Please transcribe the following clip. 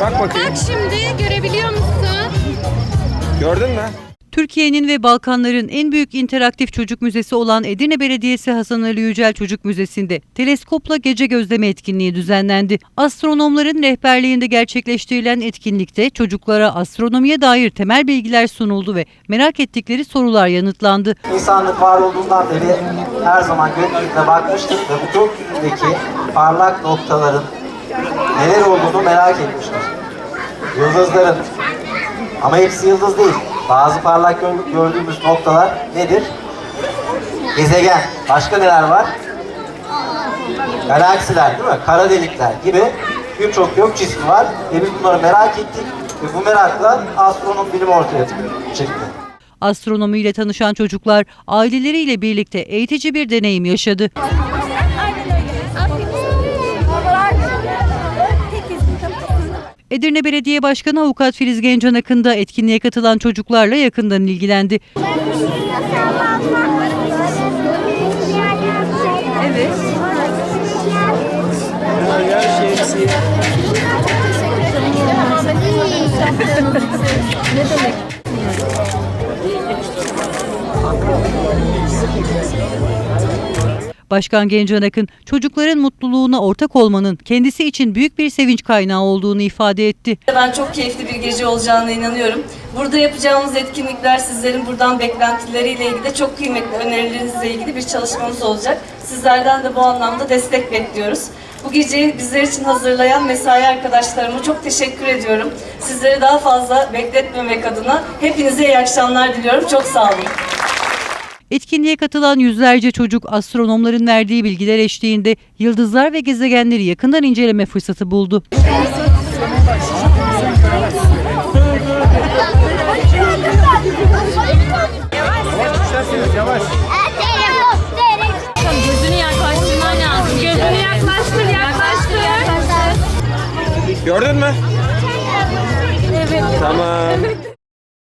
Bak bakayım. Bak şimdi görebiliyor musun? Gördün mü? Türkiye'nin ve Balkanların en büyük interaktif çocuk müzesi olan Edirne Belediyesi Hasan Ali Yücel Çocuk Müzesi'nde teleskopla gece gözleme etkinliği düzenlendi. Astronomların rehberliğinde gerçekleştirilen etkinlikte çocuklara astronomiye dair temel bilgiler sunuldu ve merak ettikleri sorular yanıtlandı. İnsanlık var olduğundan beri her zaman gökyüzüne bakmıştık ve bu gökyüzündeki parlak noktaların neler olduğunu merak etmiştir. Yıldızların ama hepsi yıldız değil. Bazı parlak gör- gördüğümüz noktalar nedir? Gezegen. Başka neler var? Galaksiler değil mi? Kara delikler gibi birçok gök cismi var ve biz bunları merak ettik ve bu merakla astronom bilimi ortaya çıktı. Astronomiyle tanışan çocuklar aileleriyle birlikte eğitici bir deneyim yaşadı. Edirne Belediye Başkanı Avukat Filiz Gencan Akın da etkinliğe katılan çocuklarla yakından ilgilendi. Evet. Başkan Gencan Akın çocukların mutluluğuna ortak olmanın kendisi için büyük bir sevinç kaynağı olduğunu ifade etti. Ben çok keyifli bir gece olacağına inanıyorum. Burada yapacağımız etkinlikler sizlerin buradan beklentileriyle ilgili de çok kıymetli önerilerinizle ilgili bir çalışmamız olacak. Sizlerden de bu anlamda destek bekliyoruz. Bu geceyi bizler için hazırlayan mesai arkadaşlarıma çok teşekkür ediyorum. Sizleri daha fazla bekletmemek adına hepinize iyi akşamlar diliyorum. Çok sağ olun. Etkinliğe katılan yüzlerce çocuk astronomların verdiği bilgiler eşliğinde yıldızlar ve gezegenleri yakından inceleme fırsatı buldu. Gördün mü? Evet. Tamam.